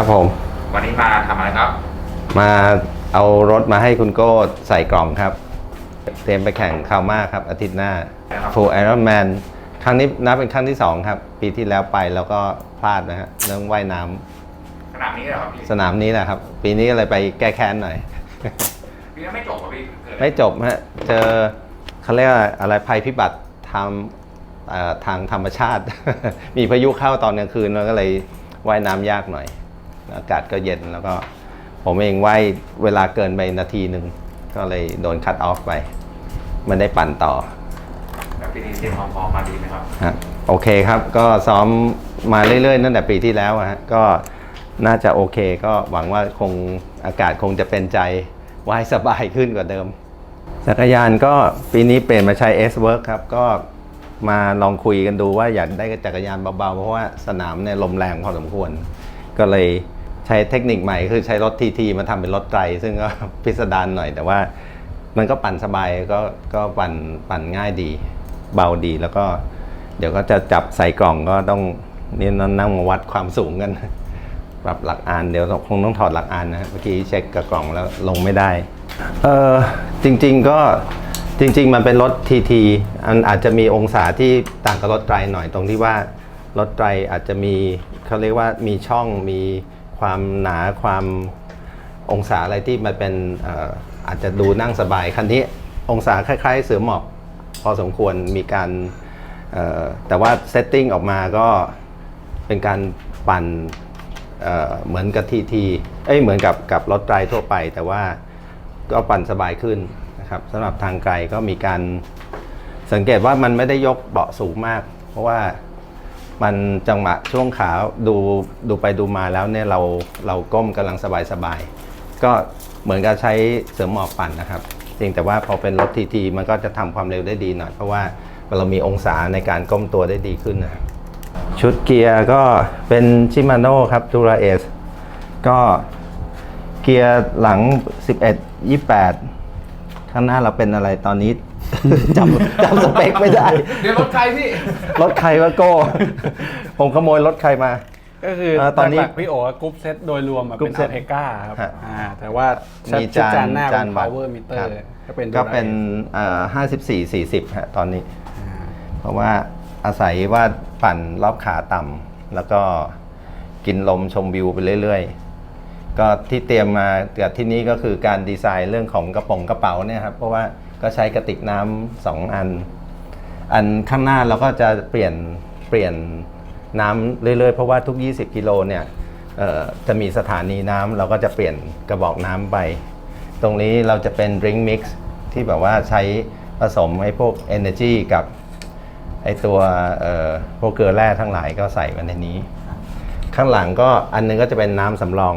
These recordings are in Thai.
ครับผม วันนี้มาทำอะไรครับ มาเอารถมาให้คุณโก้ใส่กล่องครับ เตรียมไปแข่งคาวมาครับ อาทิตย์หน้านะครับ Full Iron Man ครั้งนี้นับเป็นครั้งที่ 2 ครับ ปีที่แล้วไปแล้วก็พลาดนะฮะเรื่องว่ายน้ำขนาดนี้เลยเหรอครับพี่สนามนี้แหละครับ ปีนี้ก็เลยไปแก้แค้นหน่อย พี่ยังไม่จบเหรอพี่เกิดอะรไม่จบฮะเจอเขาเรียกว่าอะไรภัยพิบัติทางเอ่อทางธรรมชาติ มีพายุเข้าตอนกลางคืนเราก็เลยว่ายน้ำยากหน่อย อากาศก็เย็นแล้วก็ผมเองว่ายเวลาเกินไปนาทีหนึ่งก็เลยโดนคัดออฟไปไมันได้ปั่นต่อแล้วปีนี้เตรียมความพร้อมมาดีไหมครับฮะโอเคครับก็ซ้อมมาเรื่อยๆตั้งแต่ปีที่แล้วอะฮะก็น่าจะโอเคก็หวังว่าคงอากาศคงจะเป็นใจว่ายสบายขึ้นกว่าเดิม จักรยานก็ปีนี้เปลี่ยนมาใช้ S Work ครับ ก็มาลองคุยกันดูว่าอยากได้จักรยานเบาๆ เพราะว่าสนามเนี่ยลมแรงพอสมควร ก็เลยใช้เทคนิคใหม่คือใช้รถทีทีมาทำเป็นรถไตร ซึ่งก็พิสดารหน่อย แต่ว่ามันก็ปั่นสบายก็ก็ปั่นปั่นง่ายดี เบาดีแล้วก็ เดี๋ยวก็จะจับใส่กล่องก็ต้องนี่นั่งมาวัดความสูงกันปรับหลักอานเดี๋ยวคงต้องถอดหลักอานนะเมื่อกี้เช็คกับกล่องแล้วลงไม่ได้เออจริง ๆก็จริง ๆ มันเป็นรถทีทีอันอาจจะมีองศาที่ต่างกับรถไตรหน่อยตรงที่ว่ารถไตรอาจจะมีเขาเรียกว่ามีช่องมี ความหนาความองศาอะไรที่มันเป็นอาจจะดูนั่งสบายคันนี้องศาคล้าย ๆ เสือหมอบพอสมควรมีการแต่ว่าเซตติ้งออกมาก็เป็นการปั่นเเหมือนกับทีทีเอ้ยเหมือนกับกับรถไตรทั่วไป แต่ว่าก็ปั่นสบายขึ้นนะครับสำหรับทางไกลก็มีการสังเกตว่ามันไม่ได้ยกเบาะสูงมาก เพราะว่า มันจังหวะช่วงขาดูดูไปดูมาแล้วเนี่ยเราเราก้มกำลังสบายสบายก็เหมือนกับใช้เสริมหมอบปั่นนะครับจริงแต่ว่าพอเป็นรถทีทีมันก็จะทำความเร็วได้ดีหน่อย เพราะว่าเรามีองศาในการก้มตัวได้ดีขึ้นนะครับชุดเกียร์ก็เป็นชิมาโน่ครับทูราเอสก็เกียร์หลัง 11 28 ข้างหน้าเราเป็นอะไรตอนนี้ จำจำสเปคไม่ได้ เดี๋ยวรถใครพี่ รถใครวะโก้ ผมขโมยรถใครมา ก็คือเอ่อตอนนี้หลักๆพี่โอกรุ๊ปเซตโดยรวมอะกรุ๊เป็นปเซ็อัตลเทก้าครับฮะอ่าแต่ว่ามีชุดจานจานหน้าจาเป็นนวัด power meter ครับก็เป็นก็เป็น Dura-Ace เอ่อ54 40ฮะตอนนี้อ่าเพราะว่าอาศัยว่าปั่นรอบขาต่ำแล้วก็กินลมชมวิวไปเรื่อยๆ ก็ที่เตรียมมากับที่นี้ก็คือการดีไซน์เรื่องของกระป๋องกระเป๋าเนี่ยครับเพราะว่า ก็ใช้กระติกน้ำสองอัน อันข้างหน้าเราก็จะเปลี่ยนเปลี่ยนน้ำเรื่อยๆ เพราะว่าทุก 20 กิโลเนี่ยจะมีสถานีน้ำเราก็จะเปลี่ยนกระบอกน้ำไป ตรงนี้เราจะเป็น drink mix ที่แบบว่าใช้ผสมไอ้พวก energy กับไอตัวพวกเกลือแร่ทั้งหลายก็ใส่มาในนี้ ข้างหลังก็อันหนึงก็จะเป็นน้ำสำรอง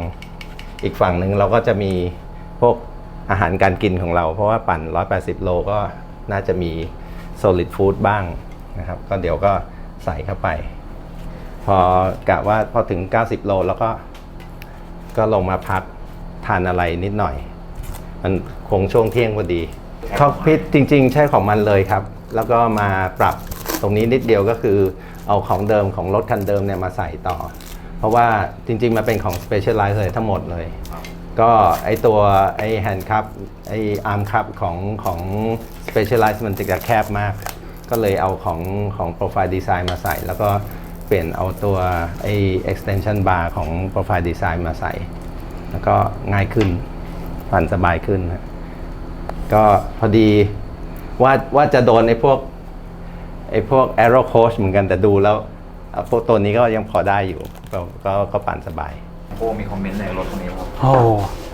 อีกฝั่งหนึ่งเราก็จะมีพวก อาหารการกินของเรา เพราะว่าปั่น 180 โลก็น่าจะมี solid food บ้างนะครับ ก็เดี๋ยวก็ใส่เข้าไป พอกะว่าพอถึง 90 โลแล้วก็ ก็ลงมาพักทานอะไรนิดหน่อย มันคงช่วงเที่ยงพอดีคอกพิทจริง ๆ ใช่ของมันเลยครับ แล้วก็มาปรับตรงนี้นิดเดียวก็คือเอาของเดิมของรถคันเดิมเนี่ยมาใส่ต่อ เพราะว่าจริง ๆ มันเป็นของ Specialized เลยทั้งหมดเลย ก็ไอตัวไอแฮนด์คัพไออาร์มคัพของของ Specialized มันจะแคบมาก ก็เลยเอาของของ Profile Design มาใส่ แล้วก็เปลี่ยนเอาตัวไอ extension bar ของ Profile Design มาใส่ แล้วก็ง่ายขึ้นปั่นสบายขึ้น ก็พอดีว่าว่าจะโดนไอพวกไอพวก Aero Coach เหมือนกันแต่ดูแล้วพวกตัวนี้ก็ยังพอได้อยู่ ก็ก็ปั่นสบาย โอ้มีคอมเมนต์ในรถคันนี้ครับ โอ้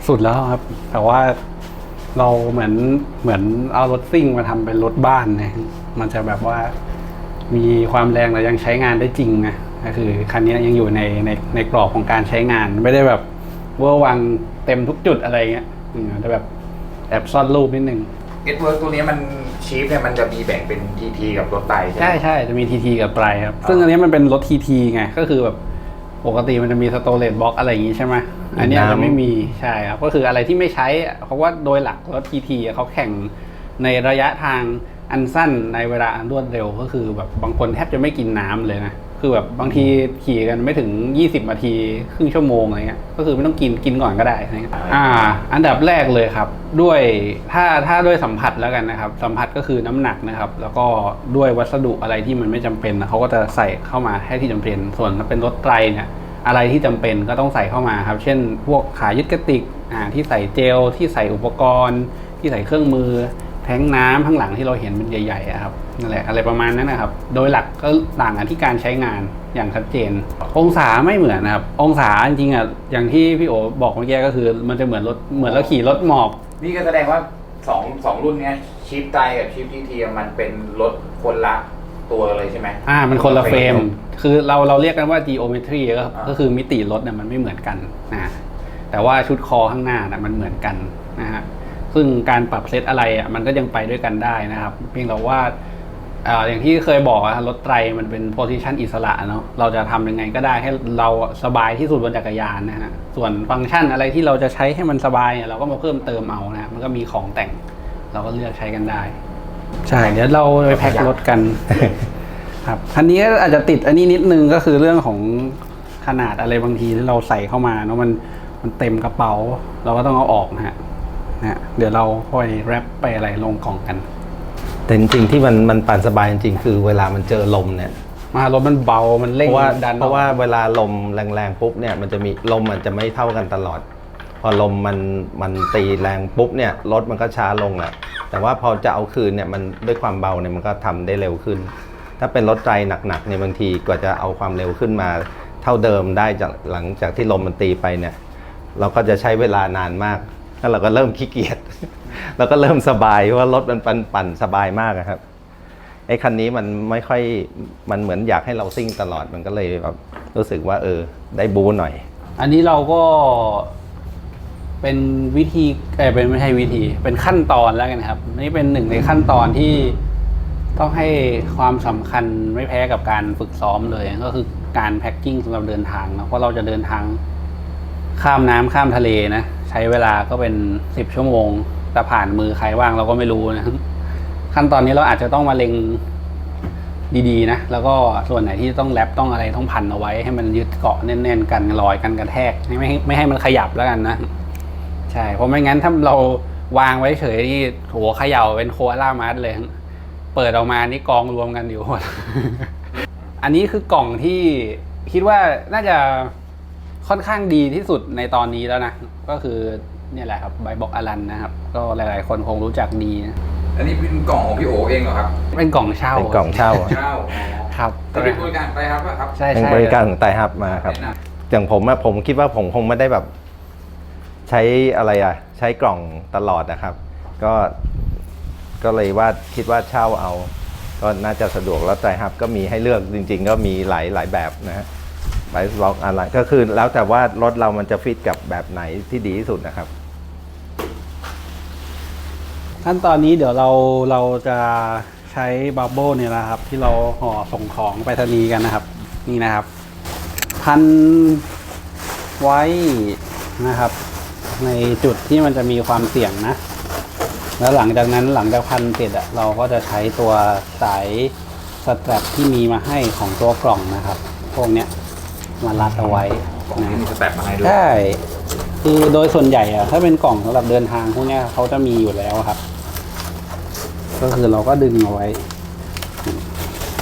สุดแล้วครับ แต่ว่าเราเหมือนเหมือนเอารถซิ่งมาทำเป็นรถบ้านเนี่ยมันจะแบบว่ามีความแรงแต่ยังใช้งานได้จริงนะก็คือคันนี้ยังอยู่ในในในกรอบของการใช้งาน ไม่ได้แบบเวอร์วังเต็มทุกจุดอะไรเงี้ยอืมแต่แบบแอบซ่อนรูปนิดนึง เอ็ดเวิร์กตัวนี้มันชีฟเนี่ยมันจะมีแบ่งเป็นทีทีกับรถไตใช่ไหม ใช่ใช่จะมีทีทีกับไตรครับ ซึ่งอันนี้มันเป็นรถทีทีไง ก็คือแบบ ปกติมันจะมีสโตรเลตบล็อกอะไรอย่างงี้ใช่ไหมอันเนี้ยน้ำจะไม่มีใช่ครับ ก็คืออะไรที่ไม่ใช้ เพราะว่าโดยหลักรถทีทีเขาแข่งในระยะทางอันสั้นในเวลาอันรวดเร็วก็คือแบบบางคนแทบจะไม่กินน้ำเลยนะ คือแบบบางทีขี่กันไม่ถึง 20นาทีครึ่งชั่วโมงอะไรเงี้ยก็คือไม่ต้องกินกินก่อนก็ได้อะไรเงี้ยอ่า อันดับแรกเลยครับ ด้วยถ้าถ้าด้วยสัมผัสแล้วกันนะครับ สัมผัสก็คือน้ำหนักนะครับ แล้วก็ด้วยวัสดุอะไรที่มันไม่จำเป็นนะเขาก็จะใส่เข้ามาให้ที่จำเป็น ส่วนถ้าเป็นรถไตรเนี่ยอะไรที่จำเป็นก็ต้องใส่เข้ามาครับ เช่น พวกขายึดกระติกอ่าที่ใส่เจลที่ใส่อุปกรณ์ ที่ใส่เครื่องมือแทงน้ำข้างหลังที่เราเห็นเป็นใหญ่ๆอะครับนั่นแหละอะไรประมาณนั้นนะครับ โดยหลักก็ต่างกันที่การใช้งานอย่างชัดเจน องศาไม่เหมือนนะครับ องศาจริงๆอะอย่างที่พี่โอบอกเมื่อกี้ก็คือ มันจะเหมือนรถเหมือนเราขี่รถหมอบ นี่ก็แสดงว่าสองสองรุ่นเนี้ยชิปไตกับชิปทีทีมันเป็นรถคนละตัวเลยใช่ไหมอ่า มันคนละเฟรม คือเราเราเรียกกันว่า geometry ก็อ่าก็คือมิติรถเนี่ยมันไม่เหมือนกันนะแต่ว่าชุดคอข้างหน้านะมันเหมือนกันนะฮะ ซึ่งการปรับเซตอะไรอะมันก็ยังไปด้วยกันได้นะครับ เพียงแต่ว่าอ่าอย่างที่เคยบอกอะรถไตรมันเป็นโพซิชันอิสระเนาะเราจะทำยังไงก็ได้ให้เราสบายที่สุดบนจักรยานนะฮะส่วนฟังก์ชันอะไรที่เราจะใช้ให้มันสบายเนี่ยเราก็มาเพิ่มเติมเอานะมันก็มีของแต่ง เราก็เลือกใช้กันได้ ใช่เดี๋ยวเราไปแพ็ครถกันครับคันนี้ก็อาจจะติดอันนี้นิดนึงก็คือเรื่องของขนาดอะไรบางทีที่เราใส่เข้ามาเนาะมันมันเต็มกระเป๋า เราก็ต้องเอาออกนะฮะ นะฮะเดี๋ยวเราค่อยแรปไปอะไรลงกล่องกัน แต่จริงๆที่มันมันปั่นสบายจริงๆคือเวลามันเจอลมเนี่ยมารถมันเบา มันเพเร่งราะว่าดันเพราะว่าเวลาลมแรงๆปุ๊บเนี่ยมันจะมีลมมันจะไม่เท่ากันตลอด พอลมมันมันตีแรงปุ๊บเนี่ยรถมันก็ช้าลงแหละแต่ว่าพอจะเอาคืนเนี่ยมันด้วยความเบาเนี่ยมันก็ทำได้เร็วขึ้น ถ้าเป็นรถไตรหนักๆเนี่ยบางทีกว่าจะเอาความเร็วขึ้นมา เท่าเดิมได้จากหลังจากที่ลมมันตีไปเนี่ย เราก็จะใช้เวลานานมาก แล้วเราก็เริ่มขี้เกียจเราก็เริ่มสบายเพราะว่ารถมันปั่นปั่นสบายมากครับไอ้คันนี้มันไม่ค่อยมันเหมือนอยากให้เราซิ่งตลอดมันก็เลยแบบรู้สึกว่า เออ ได้บูหน่อย อันนี้เราก็เป็นวิธีเออเป็นไม่ใช่วิธี เป็นขั้นตอนแล้วกันครับนนี่เป็นหนึ่งในขั้นตอนที่ต้องให้ความสำคัญไม่แพ้กับการฝึกซ้อมเลย ก็คือการแพ็คกิ้งสำหรับเดินทางนะเพราะเราจะเดินทางข้ามน้ำข้ามทะเลนะ ใช้เวลาก็เป็นสิบชั่วโมง แต่ผ่านมือใครบ้างเราก็ไม่รู้นะขั้นตอนนี้เราอาจจะต้องมาเล็งดีๆนะ แล้วก็ส่วนไหนที่ต้องแรปต้องอะไรต้องพันเอาไว้ ให้มันยึดเกาะแน่นๆกันลอยกันกระแทกไม่ให้ไม่ให้มันขยับแล้วกันนะ ใช่เพราะไม่งั้นถ้าเราวางไว้เฉยนี่โหเขย่าเป็นโคอาล่ามัดเลยเปิดออกมานี่กองรวมกันอยู่หมดอันนี้คือกล่องที่คิดว่าน่าจะ ค่อนข้างดีที่สุดในตอนนี้แล้วนะ ก็คือเนี่ยแหละครับใบบอกอลันนะครับ ก็หลาย ๆ คนคงรู้จักดีนะอันนี้เป็นกล่องของพี่โอเองเหรอครับเป็นกล่องเช่าเป็นกล่องเช่าอะเช่าครับจะเป็นบริการไปครับครับใช่เป็นใช่บริการของไตรฮับมาครับแนะนอย่างผมอะผมคิดว่าผมคงไม่ได้แบบ ใช้อะไรอะใช้กล่องตลอดนะครับ ก็ก็เลยว่าคิดว่าเช่าเอา ก็น่าจะสะดวกแล้วไตรฮับก็มีให้เลือกจริง ๆ ก็มีหลายหลายแบบนะฮะ ไบส์บล็อกอะไรก็คือแล้วแต่ว่ารถเรามันจะฟิตกับแบบไหนที่ดีที่สุดนะครับ ขั้นตอนนี้เดี๋ยวเราเราจะใช้บับเบิลเนี่ยนะครับ ที่เราห่อส่งของไปรษณีย์กันนะครับ นี่นะครับ พันไว้นะครับ ในจุดที่มันจะมีความเสี่ยงนะ แล้วหลังจากนั้นหลังจากพันเสร็จอะเราก็จะใช้ตัวสายสแตรปที่มีมาให้ของตัวกล่องนะครับ พวกเนี้ย มารัดเอาไว้ำกล่องนะที่มีสแตปมาให้ด้วย ใช่คือโดยส่วนใหญ่อะถ้าเป็นกล่องสำหรับเดินทางพวกเนี้ยเขาจะมีอยู่แล้วครับ ก็คือเราก็ดึงเอาไว้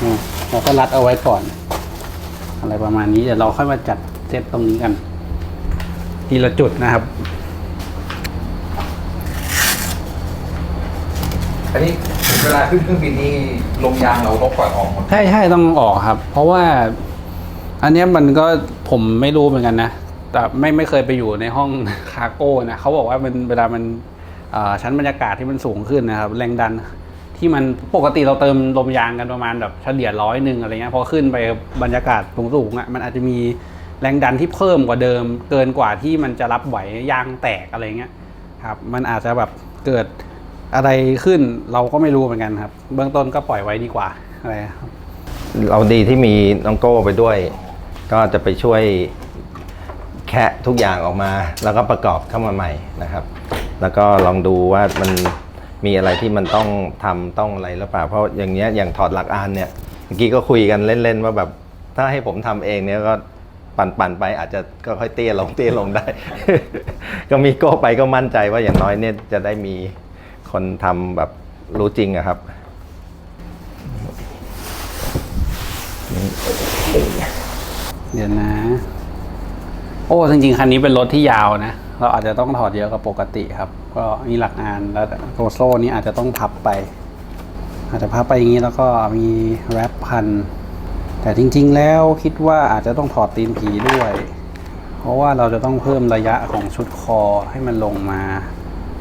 นี่เราก็รัดเอาไว้ก่อน อะไรประมาณนี้เดี๋ยวเราค่อยมาจัดเซตตรงนี้กัน ทีละจุดนะครับ อันนี้เวลาขึ้นเครื่องบินนี่ลมยางเราต้องปล่อยออกหมดใช่ใช่ต้องออกครับ เพราะว่า อันนี้มันก็ผมไม่รู้เหมือนกันนะ แต่ไม่ไม่เคยไปอยู่ในห้องคาร์โก้นะเขาบอกว่ามันเวลามันชั้นบรรยากาศที่มันสูงขึ้นนะครับ แรงดันที่มันปกติเราเติมลมยางกันประมาณแบบเฉลี่ยร้อยหนึ่งอะไรเงี้ยพอขึ้นไปบรรยากาศสูงๆอะมันอาจจะมีแรงดันที่เพิ่มกว่าเดิม เกินกว่าที่มันจะรับไหวยางแตกอะไรเงี้ยครับมันอาจจะแบบเกิดอะไรขึ้นเราก็ไม่รู้เหมือนกันครับ เบื้องต้นก็ปล่อยไว้ดีกว่าอะไรครับเราดีที่มีน้องโก้ไปด้วย ก็จะไปช่วยแคะทุกอย่างออกมา แล้วก็ประกอบเข้ามาใหม่นะครับ แล้วก็ลองดูว่ามันมีอะไรที่มันต้องทำต้องอะไรหรือเปล่า เพราะอย่างเนี้ยอย่างถอดหลักอานเนี่ยเมื่อกี้ก็คุยกันเล่นๆว่าแบบถ้าให้ผมทำเองเนี่ยก็ปั่นๆไปอาจจะก็ค่อยเตี้ยลงเตี้ยลงได้ ก็มีโก้ไปก็มั่นใจว่าอย่างน้อยเนี่ยจะได้มีคนทำแบบรู้จริงอะครับ เดี๋ยวนะ โอ้จริงๆ คันนี้เป็นรถที่ยาวนะ เราอาจจะต้องถอดเยอะกว่าปกติครับ ก็มีหลักงานแล้วตัวโซ่นี้อาจจะต้องพับไป อาจจะพับไปอย่างนี้แล้วก็มีแรปพัน แต่จริง ๆ แล้วคิดว่าอาจจะต้องถอดตีนผีด้วย เพราะว่าเราจะต้องเพิ่มระยะของชุดคอให้มันลงมา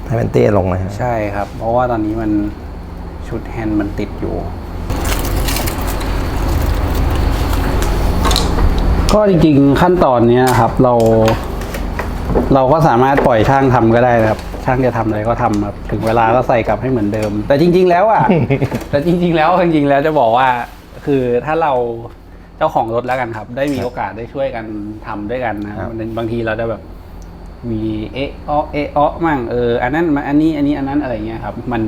ให้มันเตี้ยลงนะฮะใช่ครับ เพราะว่าตอนนี้มันชุดแฮนด์มันติดอยู่ ก็จริงๆขั้นตอนเนี้ยครับ เรา เราก็สามารถปล่อยช่างทำก็ได้นะครับ ช่างจะทำอะไรก็ทำครับถึงเวลาก็ใส่กลับให้เหมือนเดิม แต่จริง ๆ แล้วอะ แต่จริง ๆ แล้วจริงๆแล้วจะบอกว่า คือถ้าเราเจ้าของรถแล้วกันครับ ได้มีโอกาสได้ช่วยกันทำด้วยกันนะครับบางทีเราจะแบบมีเอะอ้อเอะอ้อมั่งเอออันนั้นมันอันนี้อันนี้อันนั้นอะไรเงี้ยครับ มัน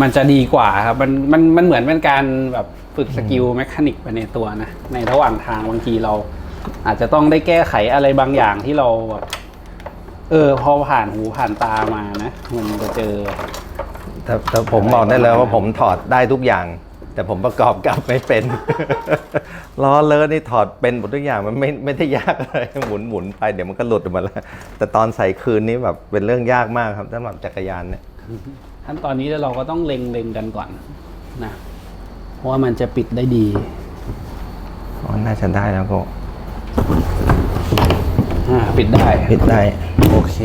มันจะดีกว่าครับ มันมันมันเหมือนเป็นการแบบ ฝึกสกิลแมคานิกไปในตัวนะ ในระหว่างทางบางทีเรา อาจจะต้องได้แก้ไขอะไรบางอย่างที่เราแบบเออ พอผ่านหูผ่านตามานะ มันจะเจอ แต่แต่ผมบอกได้เลยว่าผมถอดได้ทุกอย่าง แต่ผมประกอบกลับไม่เป็น ล้อเลอะนี่ถอดเป็นหมดทุกอย่างมันไม่ไม่ได้ยากอะไรหมุนหมุนไปเดี๋ยวมันก็หลุดออกมาแล้ว แต่ตอนใส่คืนนี้แบบเป็นเรื่องยากมากครับสำหรับจักรยานเนี่ยขั้นตอนนี้เราก็ต้องเล็งเล็งกันก่อนนะ เพราะว่ามันจะปิดได้ดีอ๋อน่าจะได้แล้วก็อ่าปิดได้ ปิดได้โอเค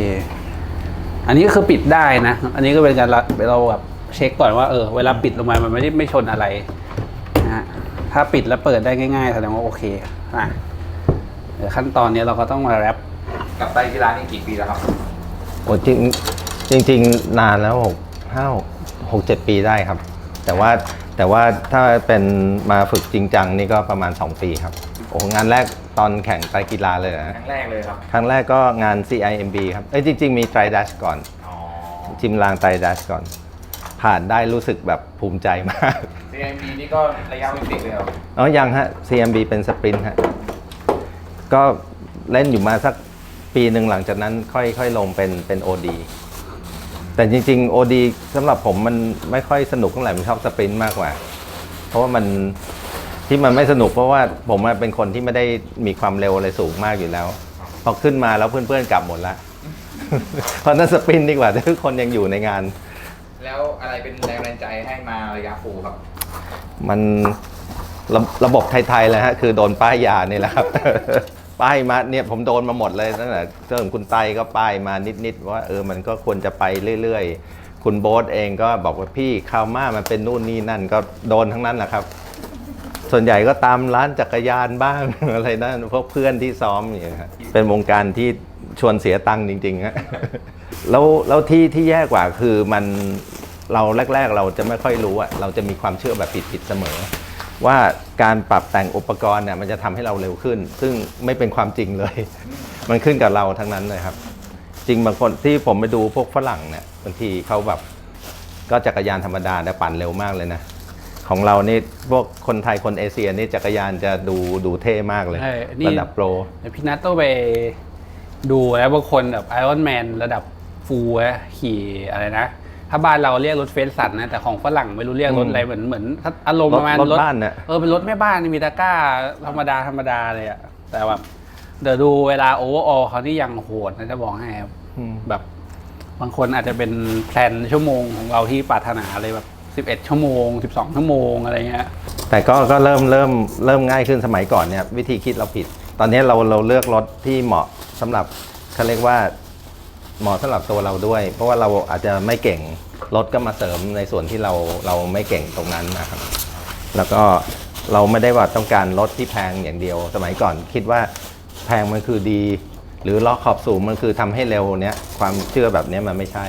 อันนี้ก็คือปิดได้นะ อันนี้ก็เป็นการเราเราแบบเช็คก่อนว่าเออเวลาปิดลงมา มันไม่ได้ไม่ชนอะไรนะฮะถ้าปิดแล้วเปิดได้ง่ายๆแสดงว่าโอเคอะเดี๋ยวขั้นตอนนี้เราก็ต้องมาแรปกับไตรกีฬานี่กี่ปีแล้วครับโอ้จริงจริงจริง ๆ นานแล้วหกห้าหกเจ็ดปีได้ครับ แต่ว่า แต่ว่าถ้าเป็นมาฝึกจริงจังนี่ก็ประมาณ 2 ปีครับ โอ้งานแรกตอนแข่งไตรกีฬาเลยคนะรั้งแรกเลยครับ ครั้งแรกก็งาน CIMB ครับ เอ้ยจริง ๆ มีไตรดัชก่อน อ๋อ จิมลางไตรดัชก่อน ผ่านได้รู้สึกแบบภูมิใจมาก CMB นี่ก็ระยะโอลิมปิกเลยครับ อ๋อยังฮะ CMB เป็นสปรินต์ฮะ ก็เล่นอยู่มาสักปีหนึ่งหลังจากนั้นค่อยค่อยลงเป็นเป็น OD แต่จริงๆ OD สำหรับผมมันไม่ค่อยสนุกเท่าไหร่ผมชอบสปรินต์มากกว่า เพราะว่ามันที่มันไม่สนุกเพราะว่าผมอะเป็นคนที่ไม่ได้มีความเร็วอะไรสูงมากอยู่แล้ว พอขึ้นมาแล้วเพื่อนๆกลับหมดละเพราะฉะนั้นสปรินต์ดีกว่าทุกคนยังอยู่ในงาน แล้วอะไรเป็นแรงบันดาลใจให้มาระยะฟูลครับ มันระระบบไทยๆเลยฮะคือโดนป้ายยานี่แหละครับ ป้ายมาเนี่ยผมโดนมาหมดเลยตั้งแต่เริ่มคุณไตก็ป้ายมานิดๆว่าเออมันก็ควรจะไปเรื่อยๆ คุณโบ๊ทเองก็บอกว่าพี่คาวมามันเป็นนู่นนี่นั่นก็โดนทั้งนั้นแหละครับ ส่วนใหญ่ก็ตามร้านจักรยานบ้าง อะไรนั่นพวกเพื่อนที่ซ้อมอย่างเงี้ยเป็นวงการที่ชวนเสียตังค์จริงๆฮะแล้วแล้วที่ที่แย่กว่าคือมันเราแรก ๆ เราจะไม่ค่อยรู้อะเราจะมีความเชื่อแบบผิดๆเสมอ ว่าการปรับแต่งอุปกรณ์เนี่ยมันจะทำให้เราเร็วขึ้น ซึ่งไม่เป็นความจริงเลย มันขึ้นกับเราทั้งนั้นเลยครับ จริงบางคนที่ผมไปดูพวกฝรั่งเนี่ยบางทีเขาแบบก็จักรยานธรรมดาแต่ปั่นเร็วมากเลยนะของเรานี่พวกคนไทยคนเอเชียนี่จักรยานจะดูดูเท่มากเลยใช่นี่ระดับโปรเดี๋ยวพี่นัทต้องไปดูแล้วบางคนแบบไอรอนแมนระดับฟูลอะขี่อะไรนะ ถ้าบ้านเราเรียกรถเฟสสันนะแต่ของฝรั่งไม่รู้เรียกรถอะไรเหมือนเหมือนถ้าอารมณ์ประมาณรถบ้านน่ะเออเป็นรถแม่บ้านมีตะกร้าธรรมดาธรรมดาเลยอะแต่แบบเดี๋ยวดูเวลาโอเวอร์ออเขาที่ยังโหดนะจะบอกให้ครับอืมแบบ บางคนอาจจะเป็นแพลนชั่วโมงของเราที่ปรารถนาเลยแบบ 11 ชั่วโมง 12 ชั่วโมงอะไรเงี้ยแต่ก็ก็เริ่มเริ่มเริ่มง่ายขึ้นสมัยก่อนเนี่ยวิธีคิดเราผิด ตอนนี้เราเราเลือกรถที่เหมาะสำหรับเขาเรียกว่า เหมาะสำหรับตัวเราด้วย เพราะว่าเราอาจจะไม่เก่งรถก็มาเสริมในส่วนที่เราเราไม่เก่งตรงนั้นนะครับ แล้วก็เราไม่ได้ว่าต้องการรถที่แพงอย่างเดียว สมัยก่อนคิดว่าแพงมันคือดี หรือล้อขอบสูงมันคือทำให้เร็วเนี้ยความเชื่อแบบเนี้ยมันไม่ใช่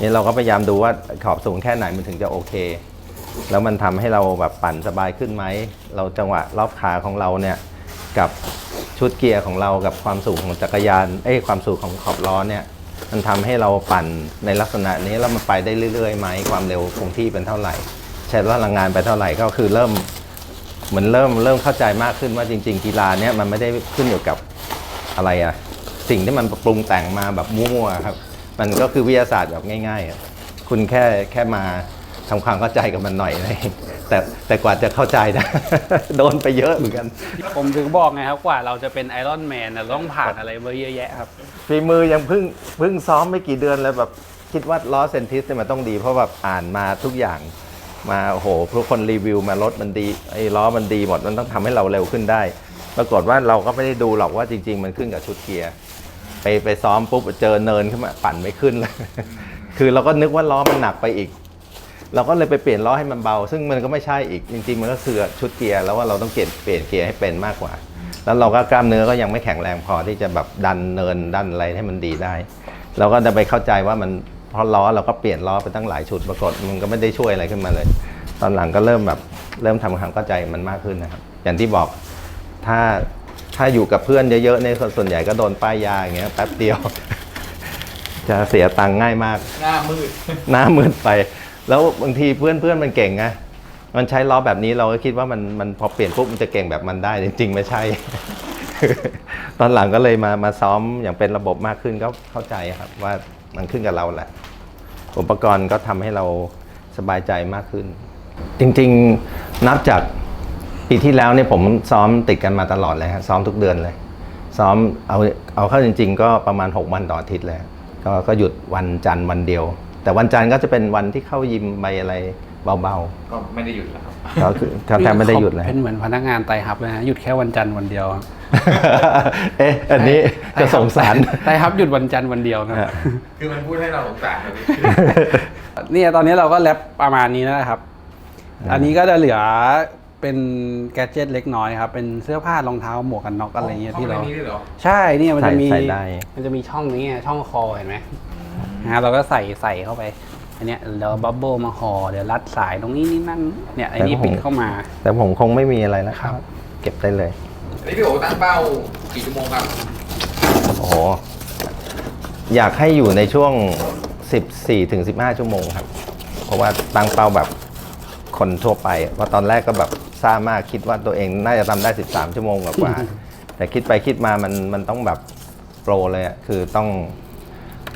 นี่เราก็พยายามดูว่าขอบสูงแค่ไหนมันถึงจะโอเค แล้วมันทำให้เราแบบปั่นสบายขึ้นไหมเราจังหวะรอบขาของเราเนี่ยกับชุดเกียร์ของเรากับความสูงของจักรยานเอ้ยความสูงของขอบล้อเนี่ย มันทำให้เราปั่นในลักษณะนี้แล้วมันไปได้เรื่อยๆไหมความเร็วคงที่เป็นเท่าไหร่ ใช้พลังงานไปเท่าไหร่ก็คือเริ่มเหมือนเริ่มเริ่มเข้าใจมากขึ้นว่าจริง ๆ กีฬาเนี้ยมันไม่ได้ขึ้นอยู่กับอะไรอะสิ่งที่มันปรุงแต่งมาแบบมั่วๆครับ มันก็คือวิทยาศาสตร์แบบง่ายๆคุณแค่แค่มาทำความเข้าใจกับมันหน่อยนะ แต่แต่กว่าจะเข้าใจนะ โดนไปเยอะเหมือนกัน ผมถึงบอกไงครับกว่าเราจะเป็นไอรอนแมนเราต้องผ่านอะไรมาเยอะแยะครับ ฝีมือยังเพิ่งเพิ่งซ้อมไม่กี่เดือนเลยแบบคิดว่าล้อเซนทิสเนี่ยมันต้องดี เพราะแบบอ่านมาทุกอย่างมาโอ้โหทุกคนรีวิวมารถมันดีไอ้ล้อมันดีหมดมันต้องทำให้เราเร็วขึ้นได้ ปรากฏว่าเราก็ไม่ได้ดูหรอกว่าจริง ๆ มันขึ้นกับชุดเกียร์ ไปไปซ้อมปุ๊บเจอเนินขึ้นมาปั่นไม่ขึ้นเลย คือเราก็นึกว่าล้อมันหนักไปอีก เราก็เลยไปเปลี่ยนล้อให้มันเบา ซึ่งมันก็ไม่ใช่อีกจริงๆ มันก็คือชุดเกียร์แล้วว่าเราต้องเปลี่ยนเปลี่ยนเกียร์ให้เป็นมากกว่า แล้วเราก็กล้ามเนื้อก็ยังไม่แข็งแรงพอที่จะแบบดันเนินดันอะไรให้มันดีได้เราก็จะไปเข้าใจว่ามันเพราะล้อเราก็เปลี่ยนล้อไปตั้งหลายชุดปรากฏมันก็ไม่ได้ช่วยอะไรขึ้นมาเลย ตอนหลังก็เริ่มแบบเริ่มทำความเข้าใจมันมากขึ้นนะครับ อย่างที่บอกถ้าถ้าอยู่กับเพื่อนเยอะๆในยส่วนใหญ่ก็โดนป้ายยาอย่างเงี้ยแป๊บเดียว จะเสียตังค์ง่ายมาก หน้ามืด หน้ามืดไป แล้วบางทีเพื่อนเพื่อนมันเก่งไงมันใช้ล้อแบบนี้เราก็คิดว่ามันมันพอเปลี่ยนปุ๊บมันจะเก่งแบบมันได้จริงๆ ไม่ใช่ ตอนหลังก็เลยมามาซ้อมอย่างเป็นระบบมากขึ้นก็เข้าใจครับ ว่ามันขึ้นกับเราแหละ อุปกรณ์ก็ทำให้เราสบายใจมากขึ้น จริงๆนับจากปีที่แล้วเนี่ยผมซ้อมติดกันมาตลอดเลยครับซ้อมทุกเดือนเลย ซ้อมเอาเอาเข้าจริง ๆ ก็ประมาณ 6 วันต่ออาทิตย์เลยก็ก็หยุดวันจันทร์วันเดียว แต่วันจันทร์ก็จะเป็นวันที่เข้ายิมไปอะไรเบาก็ไม่ได้หยุดแล้วครับ ๆก็คือแทบไม่ได้หยุดเลย เป็นเหมือนพนักงานไตรฮับเลยนะหยุดแค่วันจันทร์วันเดียวครับเอ๊ะอันนี้จะสงสาร ไตรฮับหยุดวันจันทร์วันเดียวนะ ฮะ คือมันพูดให้เราสงสารครับพี่ เนี่ยตอนนี้เราก็แรปประมาณนี้แล้วนะครับ อันนี้ก็จะเหลือเป็นแกดเจิตเล็กน้อยครับ เป็นเสื้อผ้ารองเท้าหมวกกันน็อกอะไรเงี้ยที่เราห้องนี้ด้วยเหรอ ใช่เนี่ยมันจะมีใส่ใส่ได้ มันจะมีช่องนี้ไงช่องคอเห็นไหม นะเราก็ใส่ใส่เข้าไป อันเนี้ยเดี๋ยวบับเบิลมาห่อเดี๋ยวรัดสายตรงนี้นี่นั่นเนี่ยไอ้นี่แต่ผมปิดเข้ามา แต่ผมคงไม่มีอะไรแล้วคครัรับบเก็บได้เลย อันนี้พี่โอ๋ตั้งเป้ากี่ชั่วโมงครับ โอ้โห อยากให้อยู่ในช่วง 14ถึง15 ชั่วโมงครับ เพราะว่าตั้งเป้าแบบคนทั่วไปเพราะตอนแรกก็แบบซ่ามากคิดว่าตัวเองน่าจะทำได้ 13 ชั่วโมงกว่าๆแต่คิดไปคิดมามันมันต้องแบบโปรเลยอะคือต้อง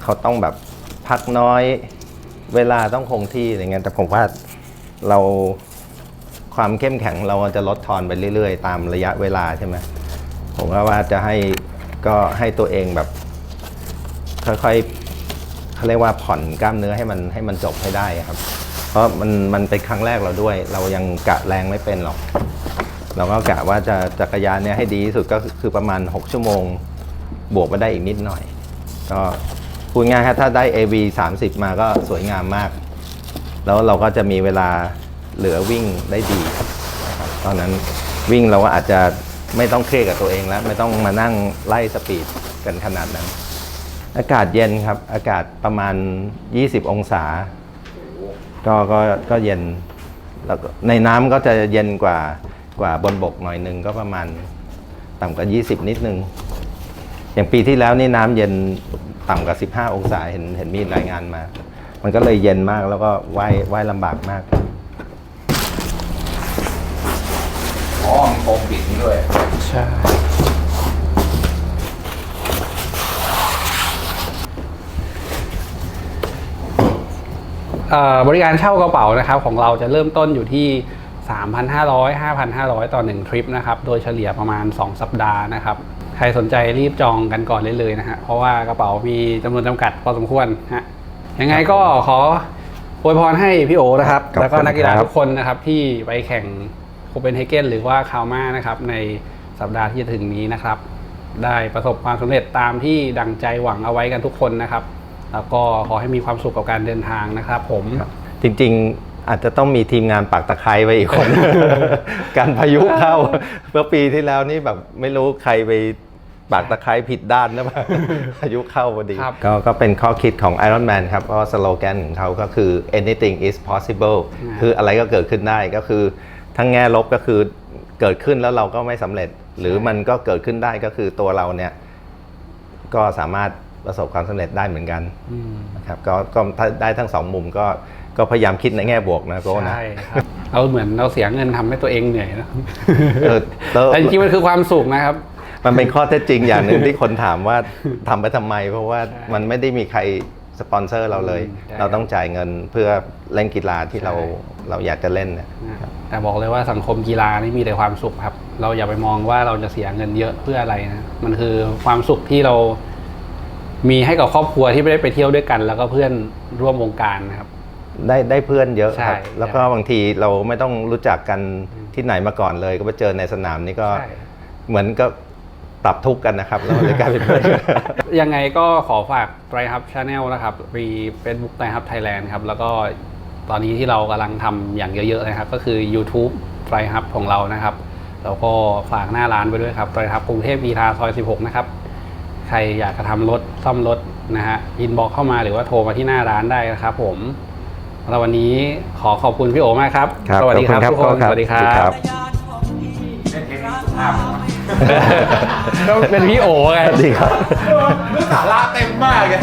เขาต้องแบบพักน้อยเวลาต้องคงที่อะไรเงี้ยแต่ผมว่าเราความเข้มแข็งเราจะลดทอนไปเรื่อยๆ ตามระยะเวลาใช่ไหมผมว่าว่าจะให้ก็ให้ตัวเองแบบ ค่อยๆเขาเรียกว่าผ่อนกล้ามเนื้อให้มันให้มันจบให้ได้ครับ เพราะมันมันเป็นครั้งแรกเราด้วย เรายังกะแรงไม่เป็นหรอก เราก็กะว่าจะจักรยานเนี่ยให้ดีที่สุดก็คือประมาณ 6 ชั่วโมง บวกไปได้อีกนิดหน่อย ก็ พูดง่ายๆครับถ้าได้ AV 30 มาก็สวยงามมาก แล้วเราก็จะมีเวลาเหลือวิ่งได้ดีนะครับตอนนั้นวิ่งเราก็อาจจะไม่ต้องเครียดกับตัวเองแล้ว ไม่ต้องมานั่งไล่สปีดกันขนาดนั้น อากาศเย็นครับ อากาศประมาณ 20 องศา ก็ก็ก็เย็นแล้วในน้ำก็จะเย็นกว่ากว่าบนบกหน่อยนึงก็ประมาณต่ำกว่า 20 นิดนึง อย่างปีที่แล้วนี่น้ำเย็น ต่ำกว่า 15 องศาเห็นเห็นมีรายงานมา มันก็เลยเย็นมากแล้วก็ว่ายว่ายลำบากมากอ๋อมีโคมปิดนี่ด้วยใช่เอ่อบริการเช่ากระเป๋านะครับของเราจะเริ่มต้นอยู่ที่ 3,500 5,500 ต่อ 1 ทริปนะครับ โดยเฉลี่ยประมาณ 2 สัปดาห์นะครับ ใครสนใจรีบจองกันก่อนเลยเลยนะฮะ เพราะว่ากระเป๋ามีจำนวนจำกัดพอสมควรฮะ ยังไงก็ขออวยพรให้พี่โอนะครับ ขอบคุณแล้วก็นักกีฬาครับ ทุกคนนะครับที่ไปแข่งโคเปนเฮเกนหรือว่าคาวมานะครับในสัปดาห์ที่จะถึงนี้นะครับ ได้ประสบความสำเร็จตามที่ดังใจหวังเอาไว้กันทุกคนนะครับ แล้วก็ขอให้มีความสุขกับการเดินทางนะครับ ผม จริงๆอาจจะต้องมีทีมงานปักตะไคร้ไว้อีกคน การพายุเข้า เมื่อปีที่แล้วนี่แบบไม่รู้ใครไป ปักตะไคร้ผิดด้านนะป่ะพายุเข้าพอดีครับก็ก็เป็นข้อคิดของ Iron Man ครับ เพราะว่าสโลแกนของเขาก็คือ anything is possible อ่าคืออะไรก็เกิดขึ้นได้ก็คือ ทั้งแง่ลบก็คือเกิดขึ้นแล้วเราก็ไม่สำเร็จ หรือมันก็เกิดขึ้นได้ก็คือตัวเราเนี่ย ก็สามารถประสบความสำเร็จได้เหมือนกันอืมนะครับก็ก็ถ้าได้ทั้งสองมุมก็ก็พยายามคิดในแง่บวกนะโก้นะ ใช่ครับ เราเหมือนเราเสียเงินทำให้ตัวเองเหนื่อยนะเออแล้วแต่จริงๆมันคือความสุขนะครับ มันเป็นข้อเท็จจริงอย่างหนึ่งที่คนถามว่าทำไปทำไม เพราะว่าใช่มันไม่ได้มีใครสปอนเซอร์เราเลยอืมใช่ เราต้องจ่ายเงินเพื่อเล่นกีฬาที่เราใช่เราอยากจะเล่นเนี่ย นะแต่บอกเลยว่าสังคมกีฬานี่มีแต่ความสุขครับ เราอย่าไปมองว่าเราจะเสียเงินเยอะเพื่ออะไรนะ มันคือความสุขที่เรา มีให้กับครอบครัวที่ไม่ได้ไปเที่ยวด้วยกัน แล้วก็เพื่อนร่วมวงการนะครับ ได้ได้เพื่อนเยอะใช่ครับแล้วก็บางทีเราไม่ต้องรู้จักกันที่ไหนมาก่อนเลย ก็ไปเจอในสนามนี่ก็ใช่ เหมือนก็ ปรับทุกข์กันนะครับแล้วมันเลยกลายเป็นเพื่อนยังไงก็ขอฝากไตรฮับชาแนลนะครับมีเฟซบุ๊กไตรฮับไทยแลนด์ครับแล้วก็ตอนนี้ที่เรากำลังทำอย่างเยอะๆนะครับ ก็คือ YouTube ไตรฮับของเรานะครับ แล้วก็ฝากหน้าร้านไปด้วยครับไตรฮับกรุงเทพมีทาซอย 16 นะครับ ใครอยากจะทำรถซ่อมรถนะฮะอินบอกเข้ามาหรือว่าโทรมาที่หน้าร้านได้นะครับผมแล้ววันนี้ขอขอบคุณพี่โอมากครับครับสวัสดีครับขอบทุกคุคณนครับสวัสดีครัสวัสดีครับ บเล่นเทนนิสสุภาพเลยวะก็เป็นพี่โอไง ดีครับสาระเต็มมากเลย